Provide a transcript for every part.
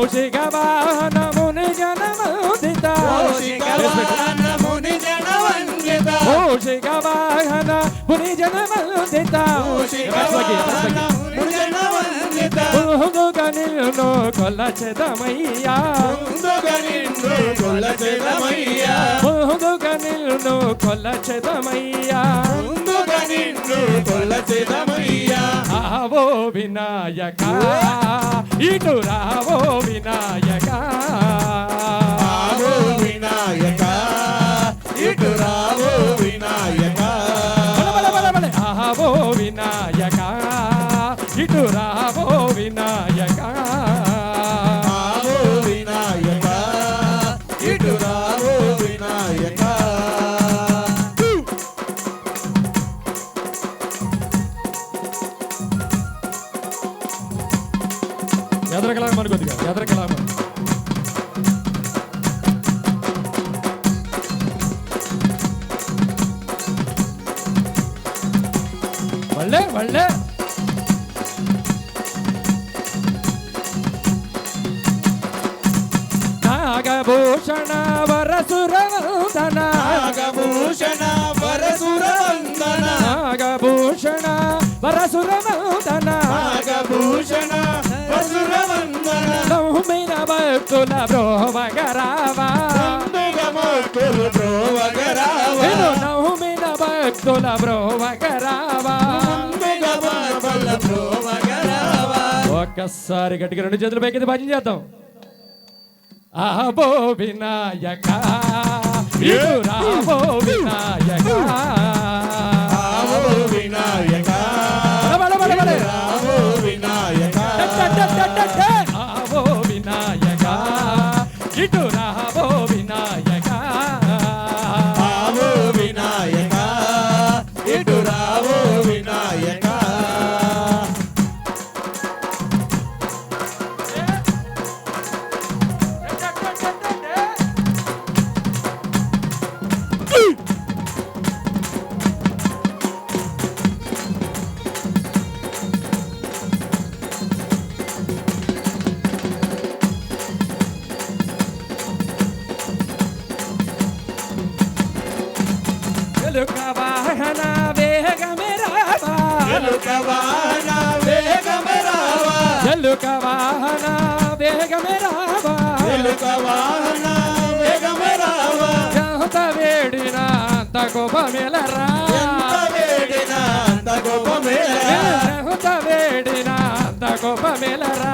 కౌశిక వాహనముని జనముదిత కౌశిక వాహన ముని జనముదిత నిన్ను కొల్ల చేతమయ్యా కొల్ల చేతమయ్యా నిన్ను కొల్ల చేతమయ్యా నిన్ను వినాయక ఇటు రావో వినాయక వినాయక ఇటు రావో వినాయక. ఆవో వినాయక ఇటు రావో వినాయక ಎದ್ರ ಕೆಳಗೆ ಮಾಡಿ ಗೊತ್ತಿಗೆ ಎದ್ರ ಕೆಳಗೆ ಮಾಡಿ ಒಳ್ಳೆ ಒಳ್ಳೆ ನಾಗಭೂಷಣ ವರಸುರವಂದನ ನಾಗಭೂಷಣ ವರಸುರವಂದನ ನಾಗಭೂಷಣ ವರಸುರವಂದನ భక్తుల బ్రోవగరావా మొక్కులు ప్రోవగరావా నేను నౌమిన భక్తుల బ్రోవగరావా ఒక్కసారి గట్టిగా రెండు చేతులు పైకి భజన చేద్దాం ఆబో వినాయక రాబో వినాయక ఇటు ఎలుక వాహన వేగమే రావా ఎలుక వాహన వేగమే రావా ఎలుక వాహన వేగమే రావా ఎలుక వాహన వేగమే రావా ఎంత వేడిన అంత కోపమేలరా ఎంత వేడిన అంత కోపమేలా ఎంత వేడిన అంత కోపమేలరా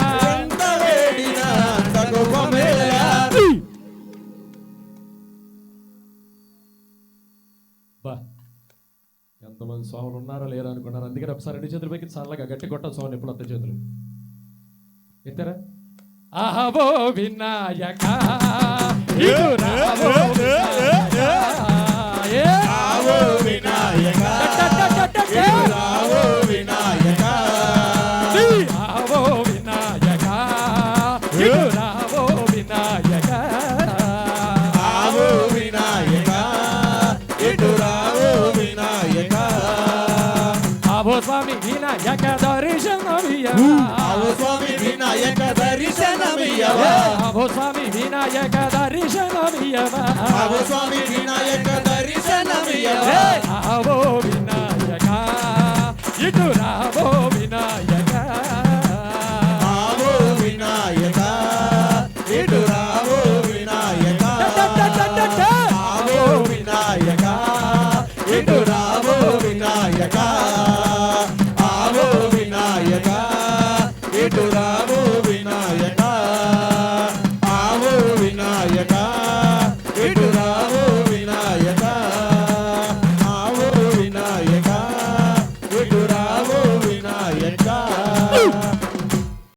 బా ఎంతమంది స్వాములు ఉన్నారో లేరు అనుకున్నారు అందుకని ఒకసారి రెండు చేతులు పైకి చల్లగా గట్టి కొట్ట స్వామి ఎప్పుడు వస్తాయి చేతులు ఎత్తారా అహబో వినాయక. వినాయక దర్శనమియ ఆవు స్వామి వినాయక దర్శనమియ్యవా ఆవో స్వామి వినాయక దర్శనమియవా ఆవు స్వామి వినాయక దర్శనమియ్యవా ఆవో వినాయక ఇటు రావో Natural.